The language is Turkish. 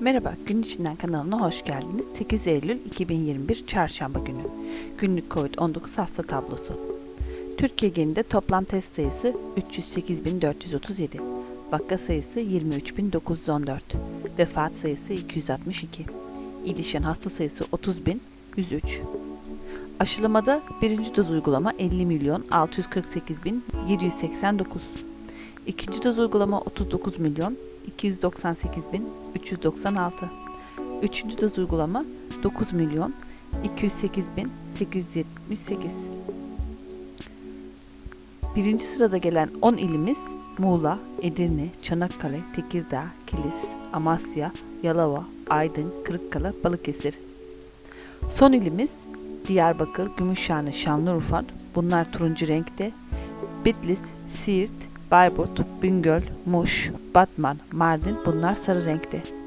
Merhaba, Gün İçinden kanalına hoş geldiniz. 8 Eylül 2021 Çarşamba günü. Günlük COVID-19 hasta tablosu. Türkiye genelinde toplam test sayısı 308.437. Vaka sayısı 23.914. Vefat sayısı 262. İyileşen hasta sayısı 30.103. Aşılamada birinci doz uygulama 50 milyon 648 bin 789. İkinci doz uygulama 39 milyon 298 bin 396. Üçüncü doz uygulama 9 milyon 208 bin 878. Birinci sırada gelen 10 ilimiz Muğla, Edirne, Çanakkale, Tekirdağ, Kilis, Amasya, Yalova, Aydın, Kırıkkale, Balıkesir. Son ilimiz Diyarbakır, Gümüşhane, Şanlıurfa. Bunlar turuncu renkte. Bitlis, Siirt, Bayburt, Bingöl, Muş, Batman, Mardin bunlar sarı renkte.